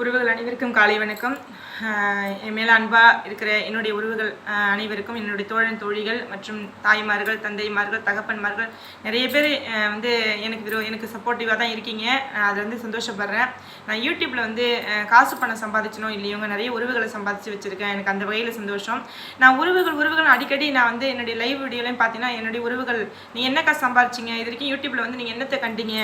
உறவுகள் அனைவருக்கும் காலை வணக்கம். என் மேல அன்பாக இருக்கிற என்னுடைய உறவுகள் அனைவருக்கும் என்னுடைய தோழன் தோழிகள் மற்றும் தாய்மார்கள் தந்தைமார்கள் தகப்பன்மார்கள் நிறைய பேர் வந்து எனக்கு விரோ எனக்கு சப்போர்ட்டிவாக தான் இருக்கீங்க. நான் அதில் வந்து சந்தோஷப்படுறேன். நான் யூடியூப்பில் வந்து காசு பணம் சம்பாதிச்சனோ இல்லையோங்க நிறைய உறவுகளை சம்பாதிச்சு வச்சுருக்கேன். எனக்கு அந்த வகையில் சந்தோஷம். நான் உறவுகள் உறவுகள் அடிக்கடி நான் வந்து என்னுடைய லைவ் வீடியோலையும் பார்த்தீங்கன்னா என்னுடைய உறவுகள் நீ என்னக்கா சம்பாதிச்சிங்க? இது வரைக்கும் யூடியூப்பில் வந்து நீங்கள் என்னத்தை கண்டிங்க?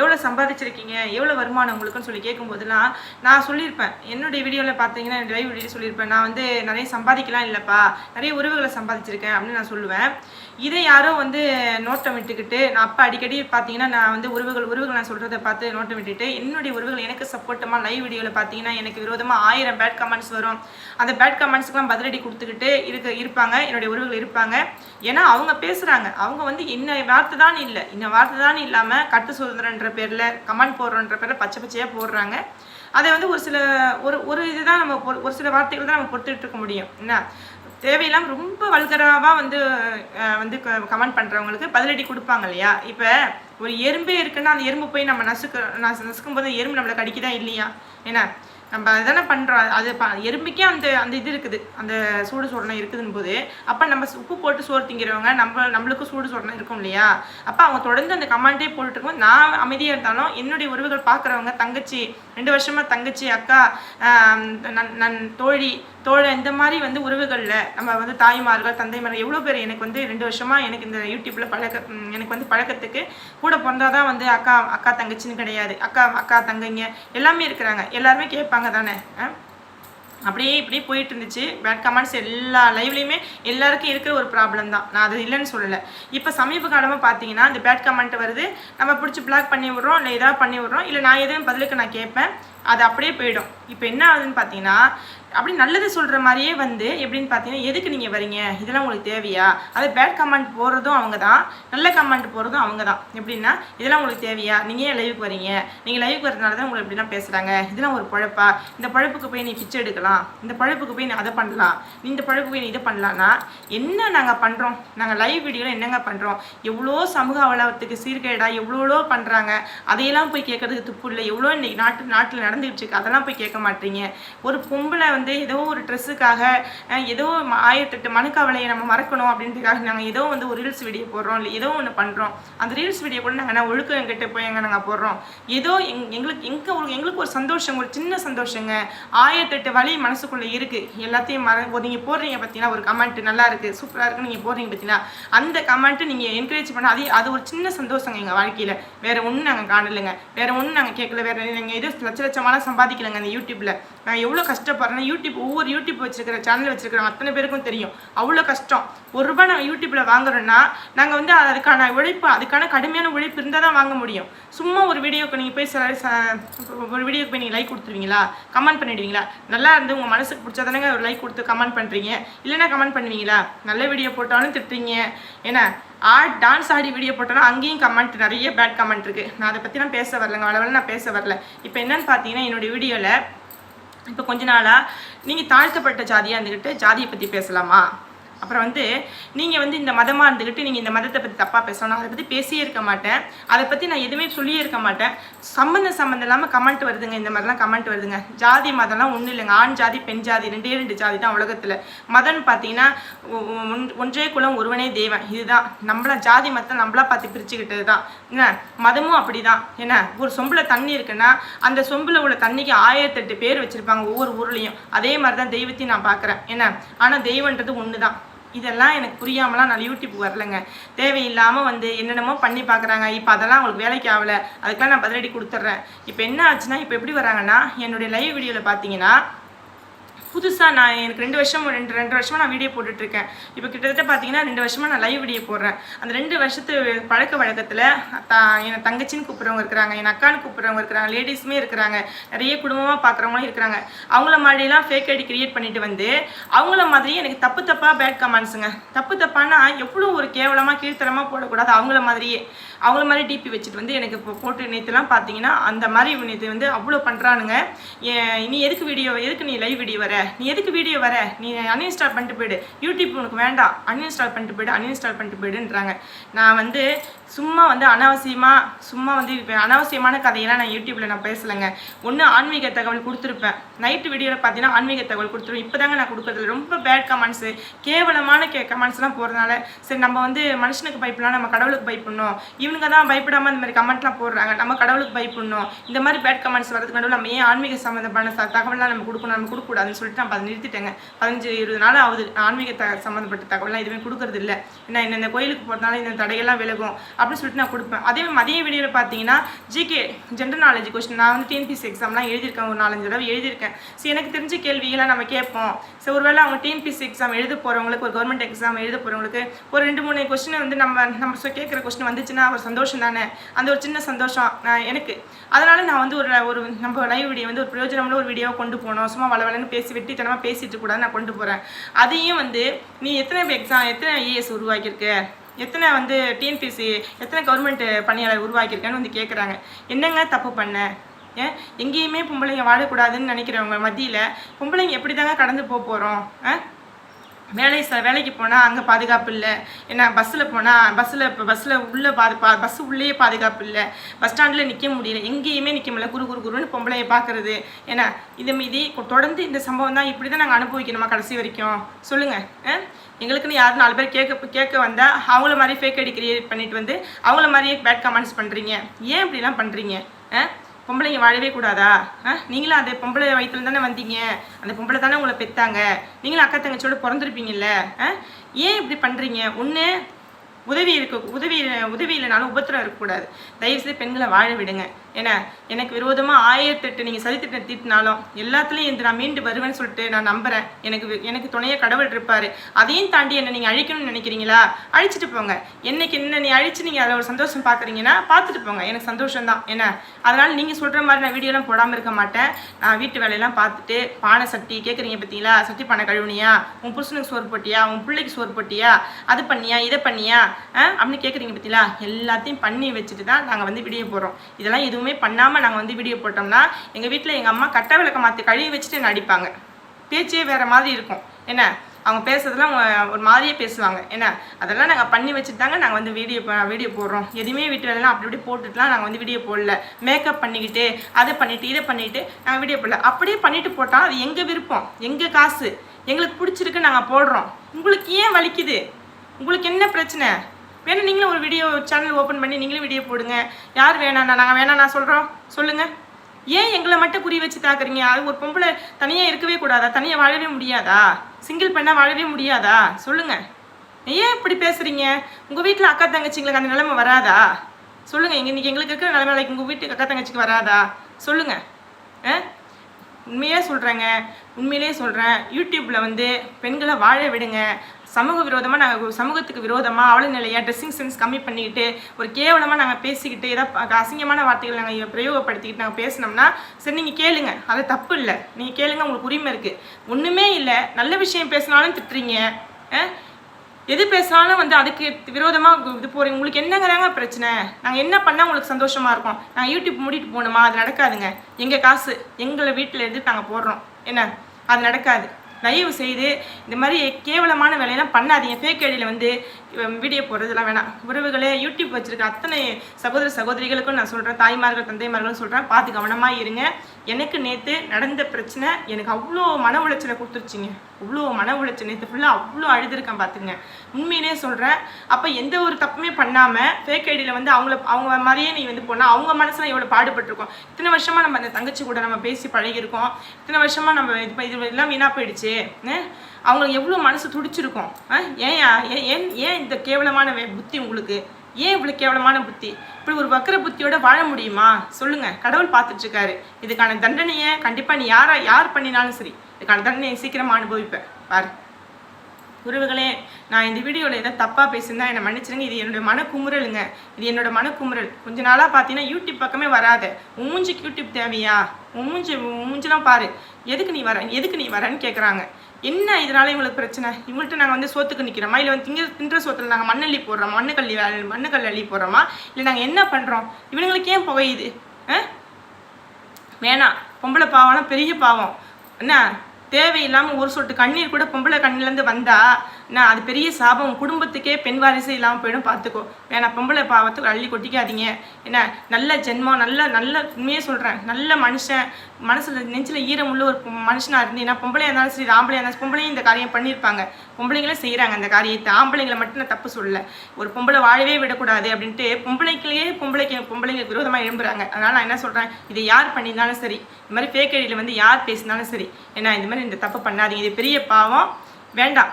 எவ்வளோ சம்பாதிச்சிருக்கீங்க? எவ்வளோ வருமானம் உங்களுக்குன்னு சொல்லி கேட்கும்போதெல்லாம் நான் நான் சொல்லியிருப்பேன். என்னுடைய வீடியோவில் பார்த்தீங்கன்னா என்னுடைய லைவ் வீடியோ சொல்லியிருப்பேன். நான் வந்து நிறைய சம்பாதிக்கலாம் இல்லைப்பா. நிறைய உறவுகளை சம்பாதிச்சிருக்கேன். அப்படின்னு நான் சொல்லுவேன். இதை யாரோ வந்து நோட்டம் விட்டுக்கிட்டு நான் அப்போ அடிக்கடி பார்த்தீங்கன்னா நான் வந்து உறவுகள் உறவுகள் நான் சொல்கிறத பார்த்து நோட்டம் விட்டுட்டு என்னுடைய உறவுகள் எனக்கு சப்போர்ட்டமாக லைவ் வீடியோவில் பார்த்தீங்கன்னா எனக்கு விரோதமாக ஆயிரம் பேட் கமெண்ட்ஸ் வரும். அந்த பேட் கமெண்ட்ஸ்க்குலாம் பதிலடி கொடுத்துக்கிட்டு இருக்க இருப்பாங்க. என்னுடைய உறவுகள் இருப்பாங்க. ஏன்னா அவங்க பேசுகிறாங்க அவங்க வந்து இன்ன வார்த்தை தான் இல்லை. இன்ன வார்த்தை தான் இல்லாமல் கட்டு சுதந்திரன்ற பேரில் கமெண்ட் போடுறோன்ற பேரில் பச்சை பச்சையாக போடுறாங்க. அதை வந்து ஒரு சில ஒரு ஒரு இதுதான் நம்ம பொ- ஒரு சில வார்த்தைகள் தான் நம்ம பொறுத்துட்டு இருக்க முடியும். என்ன? தேவையில்லாம ரொம்ப வல்கராவாக வந்து வந்து கமெண்ட் பண்ணுறவங்களுக்கு பதிலடி கொடுப்பாங்க இல்லையா? இப்போ ஒரு எறும்பே இருக்குன்னா அந்த எறும்பு போய் நம்ம நசுக்க நசுக்கும் போது எறும்பு நம்மளை கடிக்குதா இல்லையா? ஏன்னா நம்ம அதுதானே பண்ணுறோம் அது ப எறும்புக்கே அந்த அந்த இது இருக்குது. அந்த சூடு சோடனம் இருக்குதுன்னு போது அப்போ நம்ம உப்பு போட்டு சோறு திங்கிறவங்க நம்ம நம்மளுக்கும் சூடு சோடனம் இருக்கும் இல்லையா? அப்போ அவங்க தொடர்ந்து அந்த கமாண்டே போட்டுருக்கும் நான் அமைதியாக இருந்தாலும் என்னுடைய உறவுகள் பார்க்குறவங்க தங்கச்சி ரெண்டு வருஷமாக தங்கச்சி அக்கா நன் நன் தோழி தோழ இந்த மாதிரி வந்து உறவுகளில் நம்ம வந்து தாய்மார்கள் தந்தைமார்கள் எவ்வளோ பேர் எனக்கு வந்து ரெண்டு வருஷமாக எனக்கு இந்த யூடியூப்பில் பழக்க எனக்கு வந்து பழக்கத்துக்கு கூட பிறந்தாதான் வந்து அக்கா அக்கா தங்கச்சின்னு கிடையாது. அக்கா அக்கா தங்கைங்க எல்லாமே இருக்கிறாங்க. எல்லாருமே கேட்பாங்க. தானே? அப்படியே இப்படியே போயிட்டு இருந்துச்சு பேட் கமெண்ட்ஸ் எல்லா லைவ்லையுமே எல்லாருக்கும் இருக்கிற ஒரு ப்ராப்ளம் தான். நான் அது இல்லைன்னு சொல்லலை. இப்போ சமீப காலமாக பார்த்தீங்கன்னா இந்த பேட் கமெண்ட் வருது. நம்ம பிடிச்சி பிளாக் பண்ணி விட்றோம் இல்லை ஏதாவது பண்ணி விட்றோம் இல்லை நான் எதுவும் பதிலுக்கு நான் கேட்பேன். அது அப்படியே போயிடும். இப்போ என்ன ஆகுதுன்னு பார்த்தீங்கன்னா அப்படி நல்லது சொல்கிற மாதிரியே வந்து எப்படின்னு பார்த்தீங்கன்னா எதுக்கு நீங்கள் வரீங்க? இதெல்லாம் உங்களுக்கு தேவையா? அது பேட் கமெண்ட் போடுறதும் அவங்க தான். நல்ல கமெண்ட் போடுறதும் அவங்க தான். எப்படின்னா இதெல்லாம் உங்களுக்கு தேவையா? நீங்கள் ஏன் லைவுக்கு வரீங்க? நீங்கள் லைவுக்கு வரதுனால தான் உங்களை இப்படிலாம் பேசுகிறாங்க இதெல்லாம் ஒரு பழப்பா? இந்த பழப்புக்கு போய் நீ பிச்சை எடுக்கலாம். இந்த பழப்புக்கு போய் நீ அதை பண்ணலாம். நீ இந்த பழப்புக்கு போய் நீ இதை பண்ணலான்னா என்ன நாங்கள் பண்ணுறோம் நாங்கள் லைவ் வீடியோவில் என்னங்க பண்ணுறோம் எவ்வளோ சமூக அவலத்துக்கு சீர்கேடாக எவ்வளோ பண்ணுறாங்க அதையெல்லாம் போய் கேட்கறதுக்கு துப்பு இல்லை. எவ்வளோ இன்னைக்கு நாட்டு நாட்டில் நடந்து நடந்துகிட்டு இருக்கு. அதெல்லாம் போய் கேட்க மாட்டீங்க. ஒரு பொம்பளை வந்து ஏதோ ஒரு ட்ரெஸ்ஸுக்காக ஏதோ ஆயிரத்தெட்டு மனுக்கவலையை நம்ம மறக்கணும் அப்படின்றதுக்காக நாங்கள் ஏதோ வந்து ஒரு ரீல்ஸ் வீடியோ போடுறோம். இல்லை ஏதோ ஒன்று பண்ணுறோம் அந்த ரீல்ஸ் வீடியோ கூட நாங்கள் நான் ஒழுக்கம் எங்கிட்ட போய் எங்கே நாங்கள் போடுறோம்? ஏதோ எங் எங்களுக்கு எங்க ஒரு எங்களுக்கு ஒரு சந்தோஷம் ஒரு சின்ன சந்தோஷங்க. ஆயிரத்தெட்டு வழி மனசுக்குள்ளே இருக்குது எல்லாத்தையும் மற ஒரு நீங்கள் போடுறீங்க பார்த்தீங்கன்னா ஒரு கமெண்ட் நல்லா இருக்குது சூப்பராக இருக்குன்னு நீங்கள் போடுறீங்க பார்த்தீங்கன்னா அந்த கமெண்ட்டு நீங்கள் என்கரேஜ் பண்ண அது அது ஒரு சின்ன சந்தோஷங்க எங்கள் வாழ்க்கையில். வேறு ஒன்றும் நாங்கள் காணலைங்க. வேறு ஒன்றும் நாங்கள் கேட்கல. வேறு நீங்கள் எதுவும் லட்ச லட்சமாலாம் சம்பாதிக்கலங்க அந்த யூடியூப்பில் நான் எவ்வளோ கஷ்டப்படுறேன் யூடியூப் ஒவ்வொரு யூடியூப் வச்சிருக்கிற சேனல் வச்சிருக்கிற அத்தனை பேருக்கும் தெரியும். அவ்வளோ கஷ்டம். ஒரு ரூபாய் நான் யூடியூப்பில் வாங்குறோன்னா நாங்கள் வந்து அதுக்கான உழைப்பு அதுக்கான கடுமையான உழைப்பு இருந்தால் தான் வாங்க முடியும். சும்மா ஒரு வீடியோக்கு நீங்கள் போய் சில ஒரு வீடியோக்கு போய் நீங்கள் லைக் கொடுத்துருவீங்களா? கமெண்ட் பண்ணிடுவீங்களா? நல்லா இருந்து உங்கள் மனசுக்கு பிடிச்சா தானேங்க ஒரு லைக் கொடுத்து கமெண்ட் பண்ணுறீங்க இல்லைன்னா கமெண்ட் பண்ணுவீங்களா? நல்ல வீடியோ போட்டாலும் திட்டுறீங்க. ஏன்னா ஆட் டான்ஸ் ஆடி வீடியோ போட்டாலும் அங்கேயும் கமெண்ட் நிறைய பேட் கமெண்ட் இருக்குது நான் அதை பற்றி நான் பேச வரலங்க அளவில் நான் பேச வரல. இப்போ என்னென்னு பார்த்தீங்கன்னா என்னுடைய வீடியோவில் இப்போ கொஞ்ச நாளாக நீங்கள் தாழ்த்தப்பட்ட ஜாதியாக இருந்துக்கிட்டு ஜாதியை பற்றி பேசலாமா? அப்புறம் வந்து நீங்கள் வந்து இந்த மதமாக இருந்துக்கிட்டு நீங்கள் இந்த மதத்தை பற்றி தப்பாக பேசணும். அதை பற்றி பேசியே இருக்க மாட்டேன். அதை பற்றி நான் எதுவுமே சொல்லியே இருக்க மாட்டேன். சம்மந்தம் சம்மந்தம் இல்லாமல் கமெண்ட் வருதுங்க. இந்த மாதிரிலாம் கமெண்ட் வருதுங்க. ஜாதி மதம்லாம் ஒன்றும் இல்லைங்க. ஆண் ஜாதி பெண் ஜாதி ரெண்டே ரெண்டு ஜாதி தான் உலகத்தில். மதம்னு பார்த்தீங்கன்னா ஒன்- ஒன்றே குலம் ஒருவனே தேவன். இதுதான். நம்மளா ஜாதி மதத்தை நம்மளா பார்த்து பிரிச்சுக்கிட்டது தான். என்ன? மதமும் அப்படிதான். என்ன? ஒரு சொம்பில் தண்ணி இருக்குன்னா அந்த சொம்பில் உள்ள தண்ணிக்கு ஆயிரத்தெட்டு பேர் வச்சுருப்பாங்க ஒவ்வொரு ஊர்லேயும். அதே மாதிரி தான் தெய்வத்தையும் நான் பார்க்குறேன். என்ன? ஆனால் தெய்வன்றது ஒன்று தான் இதெல்லாம் எனக்கு புரியாமலாம் நான் யூடியூப் வரலைங்க. தேவையில்லாமல் வந்து என்னென்னமோ பண்ணி பார்க்குறாங்க இப்போ அதெல்லாம் அவங்களுக்கு வேலைக்கு ஆகலை. அதுக்கெல்லாம் நான் பதிலடி கொடுத்துட்றேன். இப்போ என்ன ஆச்சுன்னா இப்போ எப்படி வராங்கன்னா என்னுடைய லைவ் வீடியோவில் பார்த்தீங்கன்னா புதுசாக நான் எனக்கு ரெண்டு வருஷம் ரெண்டு ரெண்டு வருஷமாக நான் வீடியோ போட்டுட்ருக்கேன். இப்போ கிட்டத்தட்ட பார்த்தீங்கன்னா ரெண்டு வருஷமாக நான் லைவ் வீடியோ போடுறேன். அந்த ரெண்டு வருஷத்து பழக்க வழக்கத்தில் த என்னை தங்கச்சின்னு கூப்பிட்றவங்க இருக்கிறாங்க என் அக்கான்னு கூப்பிட்றவங்க இருக்கிறாங்க லேடிஸுமே இருக்கிறாங்க. நிறைய குடும்பமாக பார்க்குறவங்களும் இருக்கிறாங்க. அவங்கள மாதிரிலாம் ஃபேக் ஐடி கிரியேட் பண்ணிட்டு வந்து அவங்கள மாதிரி எனக்கு தப்பு தப்பாக பேட் கமெண்ட்ஸுங்க தப்பு தப்பானா எவ்வளோ ஒரு கேவலமாக கீழ்த்தரமாக போடக்கூடாது அவங்கள மாதிரியே. அவங்கள மாதிரி டிபி வச்சுட்டு வந்து எனக்கு இப்போ போட்டு நேற்றுலாம் பார்த்தீங்கன்னா அந்த மாதிரி நேற்று வந்து அவ்வளோ பண்ணுறானுங்க நீ எதுக்கு வீடியோ எதுக்கு நீ லைவ் வீடியோ வர? நீ எதுக்கு வீடியோ வர? நீ அன்இன்ஸ்டால் பண்ணிட்டு போயிடு. யூடியூப் உனக்கு வேண்டாம். அன்இன்ஸ்டால் பண்ணிட்டு போயிடு அன்இன்ஸ்டால் பண்ணிட்டு போயிடுன்றாங்க. நான் வந்து சும்மா வந்து அனாவசியமாக சும்மா வந்து இப்போ அனாவசியமான கதையெல்லாம் நான் யூடியூப்பில் நான் பேசலைங்க. ஒன்று ஆன்மீக தகவல் கொடுத்துருப்பேன். நைட்டு வீடியோவில் பார்த்தீங்கன்னா ஆன்மீக தகவல் கொடுத்துருவேன். இப்போ தாங்க நான் கொடுக்குறதுல ரொம்ப பேட் கமெண்ட்ஸு கேவலமான கே கமெண்ட்ஸ்லாம் போகிறதுனால சரி நம்ம வந்து மனுஷனுக்கு பயப்படலாம் நம்ம கடவுளுக்கு பயப்படணும். இவனுங்க தான் பயப்படாமல் இந்த மாதிரி கமெண்ட்லாம் போடுறாங்க. நம்ம கடவுளுக்கு பயப்படணும். இந்த மாதிரி பேட் கமெண்ட்ஸ் வரதுக்கு நடுவில் நம்ம ஏன் ஆன்மீக சம்மந்தமான த- தகவல்லாம் நம்ம கொடுக்கணும் நம்ம கொடுக்கக்கூடாதுன்னு சொல்லிட்டு நான் அதை நிறுத்திட்டேங்க. பதினஞ்சு இருபது நாள் ஆகுது. ஆன்மீக த சம்மந்தப்பட்ட தகவல்லாம் எதுவுமே கொடுக்கறது இல்லை ஏன்னா இந்த- இந்த கோயிலுக்கு போகிறதுனால இந்த தடையெல்லாம் விலகும். அப்படின்னு சொல்லிட்டு நான் கொடுப்பேன். அதே மாதிரி மதிய வீடியோவில் பார்த்தீங்கன்னா ஜிகே ஜென்ரல் நாலேஜ் கொஸ்டின் நான் வந்து டிஎன்பிசி எக்ஸாம்லாம் எழுதியிருக்கேன் ஒரு நாலஞ்சு தடவை எழுதியிருக்கேன். ஸோ எனக்கு தெரிஞ்ச கேள்விகளை நம்ம கேட்போம். ஸோ ஒருவேளை அவங்க டிஎன்பிசி எக்ஸாம் எழுத போகிறவங்களுக்கு ஒரு கவர்மெண்ட் எக்ஸாம் எழுத போகிறவங்களுக்கு ஒரு ரெண்டு மூணு கொஸ்டின் வந்து நம்ம நம்ம கேட்குற கொஸ்டின் வந்துச்சுன்னா ஒரு சந்தோஷம் தானே? அந்த ஒரு சின்ன சந்தோஷம் நான் எனக்கு. அதனால் நான் வந்து ஒரு ஒரு நம்ம லைவ் வீடியோ வந்து ஒரு பிரயோஜனமுள்ள ஒரு வீடியோ கொண்டு போனோம் சும்மா வளவலன்னு பேசி வெட்டித்தனமாக பேசிட்டு கூட நான் கொண்டு போகிறேன் அதையும் வந்து நீ எத்தனை எக்ஸாம் எத்தனை ஐஏஎஸ் உருவாக்கியிருக்க? எத்தனை வந்து டிஎன்பிசி எத்தனை கவர்மெண்ட் பணியாளர் உருவாக்கியிருக்கேன்னு வந்து கேட்குறாங்க என்னங்க தப்பு பண்ண? ஏன் எங்கேயுமே பொம்பளைங்க வாழக்கூடாதுன்னு நினைக்கிறவங்க மத்தியில் பொம்பளைங்க எப்படி தாங்க கடந்து போக போகிறோம் ஆ? வேலை ச வேலைக்கு போனால் அங்கே பாதுகாப்பு இல்லை. ஏன்னா பஸ்ஸில் போனால் பஸ்ஸில் இப்போ பஸ்ஸில் உள்ளே பாது பா பஸ் உள்ளேயே பாதுகாப்பு இல்லை. பஸ் ஸ்டாண்டில் நிற்க முடியல. எங்கேயுமே நிற்க முடியல. குரு குரு குருன்னு பொம்பளையை பார்க்குறது ஏன்னா இது மீதி தொடர்ந்து இந்த சம்பவம் தான் இப்படி தான் நாங்கள் அனுபவிக்கணுமா கடைசி வரைக்கும்? சொல்லுங்கள் எங்களுக்குன்னு யாரும் நாலு பேர் கேட்க கேட்க வந்தால் அவங்கள மாதிரி ஃபேக் ஐடி கிரியேட் பண்ணிட்டு வந்து அவங்கள மாதிரியே பேட் கமெண்ட்ஸ் பண்ணுறீங்க ஏன் இப்படிலாம் பண்ணுறீங்க ஆ? பொம்பளைங்க வாழவே கூடாதா? ஆ? நீங்களும் அந்த பொம்பளை வயிற்றுல தானே வந்தீங்க. அந்த பொம்பளை தானே உங்களை பெத்தாங்க. நீங்களும் அக்கா தங்கச்சியோட பிறந்திருப்பீங்கல்ல ஆ? ஏன் இப்படி பண்ணுறீங்க ஒன்று உதவி இருக்க உதவி உதவி இல்லைனாலும் உபத்திரம் இருக்கக்கூடாது. தயவுசெய்து பெண்களை வாழ விடுங்க. ஏன்னா எனக்கு விரோதமாக ஆயிரத்தெட்டு நீங்கள் சதித்திட்டம் தீட்டினாலும் எல்லாத்துலேயும் இந்த நான் மீண்டு வருவேன்னு சொல்லிட்டு நான் நம்புகிறேன் எனக்கு எனக்கு துணையாக கடவுள் இருப்பார். அதையும் தாண்டி என்னை நீங்கள் அழிக்கணும்னு நினைக்கிறீங்களா? அழிச்சிட்டு போங்க. என்னைக்கு என்ன நீ அழிச்சு நீங்கள் அதில் ஒரு சந்தோஷம் பார்க்குறீங்கன்னா பார்த்துட்டு போங்க. எனக்கு சந்தோஷம் தான் என்ன அதனால் நீங்கள் சொல்கிற மாதிரி நான் வீடியோலாம் போடாமல் இருக்க மாட்டேன். நான் வீட்டு வேலையெல்லாம் பார்த்துட்டு பானை சட்டி கேட்குறீங்க பார்த்தீங்களா சட்டி பானை கழுவுனியா? உன் புருஷனுக்கு சோறு போட்டியா? உன் பிள்ளைக்கு சோறு போட்டியா? அது பண்ணியா? இதை பண்ணியா? ஆ அப்படின்னு கேட்குறீங்க பார்த்தீங்களா எல்லாத்தையும் பண்ணி வச்சுட்டு தான் நாங்கள் வந்து வீடியோ போடுறோம். இதெல்லாம் எதுவுமே பண்ணாமல் நாங்கள் வந்து வீடியோ போட்டோம்னா எங்கள் வீட்டில் எங்கள் அம்மா கட்டை விளக்க மாற்றி கழுவி வச்சுட்டு நடிப்பாங்க. அடிப்பாங்க பேச்சே வேறு மாதிரி இருக்கும். என்ன? அவங்க பேசுறதெல்லாம் ஒரு மாதிரியே பேசுவாங்க. என்ன? அதெல்லாம் நாங்கள் பண்ணி வச்சுட்டு தாங்க நாங்கள் வந்து வீடியோ வீடியோ போடுறோம். எதுவுமே வீட்டு வேலைலாம் அப்படி இப்படி போட்டுட்டுலாம் நாங்கள் வந்து வீடியோ போடல. மேக்கப் பண்ணிக்கிட்டு அதை பண்ணிவிட்டு இதை பண்ணிவிட்டு நாங்கள் வீடியோ போடல. அப்படியே பண்ணிட்டு போட்டால் அது எங்கள் விருப்பம்? எங்கள் காசு? எங்களுக்கு பிடிச்சிருக்கு நாங்கள் போடுறோம். உங்களுக்கு ஏன் வலிக்குது? உங்களுக்கு என்ன பிரச்சனை? வேணா நீங்களும் ஒரு வீடியோ சேனல் ஓப்பன் பண்ணி நீங்களும் வீடியோ போடுங்க. யார் வேணாண்ணா நாங்கள் வேணாம் சொல்கிறோம் சொல்லுங்கள் ஏன் எங்களை மட்டும் குறி வச்சு தாக்குறீங்க? அது ஒரு பொம்பளை தனியாக இருக்கவே கூடாதா? தனியாக வாழவே முடியாதா? சிங்கிள் பெண்ணாக வாழவே முடியாதா? சொல்லுங்கள் ஏன் இப்படி பேசுகிறீங்க உங்கள் வீட்டில் அக்கா தங்கச்சிங்களுக்கு அந்த நிலைமை வராதா? சொல்லுங்கள் எங்கள் இன்றைக்கி எங்களுக்கு இருக்கிற நிலைமை உங்கள் வீட்டுக்கு அக்கா தங்கச்சிக்கு வராதா? சொல்லுங்கள் ஆ? உண்மையே சொல்கிறேங்க உண்மையிலே சொல்கிறேன் யூடியூப்பில் வந்து பெண்களை வாழ விடுங்க. சமூக விரோதமாக நாங்கள் சமூகத்துக்கு விரோதமாக அவள நிலையாக ட்ரெஸ்ஸிங் சென்ஸ் கம்மி பண்ணிக்கிட்டு ஒரு கேவலமாக நாங்கள் பேசிக்கிட்டு ஏதாவது அசிங்கமான வார்த்தைகள் நாங்கள் பிரயோகப்படுத்திக்கிட்டு நாங்கள் பேசினோம்னா சரி நீங்கள் கேளுங்க. அது தப்பு இல்லை. நீங்கள் கேளுங்க உங்களுக்கு உரிமை இருக்குது ஒன்றுமே இல்லை. நல்ல விஷயம் பேசினாலும் திட்டுறீங்க. ஆ? எது பேசினாலும் வந்து அதுக்கு விரோதமாக இது போகிறீங்க உங்களுக்கு என்னங்கிறாங்க பிரச்சனை? நாங்கள் என்ன பண்ணால் உங்களுக்கு சந்தோஷமாக இருக்கும்? நாங்கள் யூடியூப் மூடிட்டு போகணுமா? அது நடக்காதுங்க. எங்கள் காசு எங்களை வீட்டில் இருந்து நாங்கள் போடுறோம். என்ன? அது நடக்காது. தயவு செய்து இந்த மாதிரி கேவலமான வேலையெல்லாம் பண்ணாதீங்க. ஃபேக் ஐடியில் வந்து வீடியோ போடுறதெல்லாம் வேணாம். உறவுகளே யூடியூப் வச்சுருக்க அத்தனை சகோதர சகோதரிகளுக்கும் நான் சொல்கிறேன் தாய்மார்கள் தந்தைமார்களும் சொல்கிறேன் பார்த்து கவனமாக இருங்க. எனக்கு நேற்று நடந்த பிரச்சனை எனக்கு அவ்வளோ மன உளைச்சலை கொடுத்துருச்சிங்க. அவ்வளோ மன உளைச்சல். நேற்று ஃபுல்லாக அவ்வளோ அழுதுருக்கேன் பார்த்துங்க. உண்மையிலே சொல்கிறேன் அப்போ எந்த ஒரு தப்புமே பண்ணாமல் ஃபேக் ஐடியில் வந்து அவங்கள அவங்க மாதிரியே நீ வந்து போனால் அவங்க மனசில் எவ்வளோ பாடுபட்டிருக்கோம்? இத்தனை வருஷமாக நம்ம அந்த தங்கச்சி கூட நம்ம பேசி பழகியிருக்கோம். இத்தனை வருஷமாக நம்ம இது இது எல்லாம் வீணாக போயிடுச்சு. போச்சு அவங்களுக்கு எவ்வளோ மனசு துடிச்சிருக்கும். ஏன் ஏன் ஏன் இந்த கேவலமான புத்தி உங்களுக்கு? ஏன் இவ்வளோ கேவலமான புத்தி? இப்படி ஒரு வக்கர புத்தியோட வாழ முடியுமா? சொல்லுங்க. கடவுள் பார்த்துட்ருக்காரு. இதுக்கான தண்டனையை கண்டிப்பாக நீ யாரா யார் பண்ணினாலும் சரி இதுக்கான தண்டனையை சீக்கிரமாக அனுபவிப்பேன். பாரு. உறவுகளே நான் இந்த வீடியோவில் எதாவது தப்பாக பேசியிருந்தா என்னை மன்னிச்சிருங்க. இது என்னோட மனக்குமுறலுங்க. இது என்னோட மனக்குமுறல். கொஞ்ச நாளாக பார்த்தீங்கன்னா யூடியூப் பக்கமே வராது. உன் மூஞ்சிக்கு யூடியூப் தேவையா? மூஞ்சி மூஞ்சிலாம் பாரு. எதுக்கு நீ வர எதுக்கு நீ வரேன்னு கேட்குறாங்க என்ன இதனால இவங்களுக்கு பிரச்சனை? இவங்கள்ட்ட நாங்கள் வந்து சோத்துக்கு நிற்கிறோமா இல்லை வந்து திங்க தின்ற சோத்தில் நாங்கள் மண்ணள்ளி போடுறோம்? மண்ணுக்கல்லி வே- மண்ணுக்கல் அள்ளி போடுறோமா? இல்லை நாங்கள் என்ன பண்ணுறோம் இவனுங்களுக்கு ஏன் புகையுது ஆ? வேணாம். பொம்பளை பாவம்லாம் பெரிய பாவம். என்ன? தேவையில்லாமல் ஒரு சொட்டு கண்ணீர் கூட பொம்பளை கண்ணிலேருந்து வந்தால் என்ன அது பெரிய சாபம். குடும்பத்துக்கே பெண் வாரிசு இல்லாமல் போயிடும். பார்த்துக்கோ வேணா பொம்பளை பாவத்துக்கு அள்ளி கொட்டிக்காதீங்க. என்ன நல்ல ஜென்மம் நல்ல நல்ல உண்மையே சொல்கிறேன் நல்ல மனுஷன் மனசில் நெஞ்சில் ஈரம் உள்ள ஒரு மனுஷனாக இருந்தீங்கன்னா பொம்பளையாக இருந்தாலும் சரி ஆம்பளையாக இருந்தாலும் பொம்பளையும் இந்த காரியம் பண்ணியிருப்பாங்க. பொம்பளைங்களும் செய்கிறாங்க அந்த காரியத்தை. ஆம்பளைங்களை மட்டும் நான் தப்பு சொல்லல. ஒரு பொம்பளை வாழவே விடக்கூடாது அப்படின்ட்டு பொம்பளைக்குள்ளேயே பொம்பளைக்கு பொம்பளைங்க விரோதமாக எழும்புறாங்க. அதனால் நான் என்ன சொல்கிறேன் இதை யார் பண்ணியிருந்தாலும் சரி இந்த மாதிரி ஃபேக் ஐடியில் வந்து யார் பேசினாலும் சரி ஏன்னா இந்த மாதிரி இந்த தப்பு பண்ணாதீங்க. இது பெரிய பாவம். வேண்டாம்.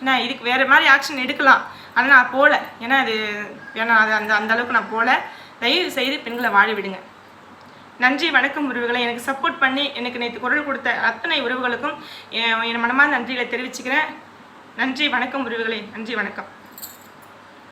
என்ன இதுக்கு வேறு மாதிரி ஆக்ஷன் எடுக்கலாம். ஆனால் நான் போகல ஏன்னா அது வேணாம் அது அந்த அந்த அளவுக்கு நான் போகல தயவு செய்து பெண்களை வாழ விடுங்க. நன்றி வணக்கம் உறவுகளை. எனக்கு சப்போர்ட் பண்ணி எனக்கு நேற்று குரல் கொடுத்த அத்தனை உறவுகளுக்கும் என் என் மனமார்ந்த நன்றிகளை தெரிவிச்சுக்கிறேன். நன்றி வணக்கம் உறவுகளே. நன்றி வணக்கம்.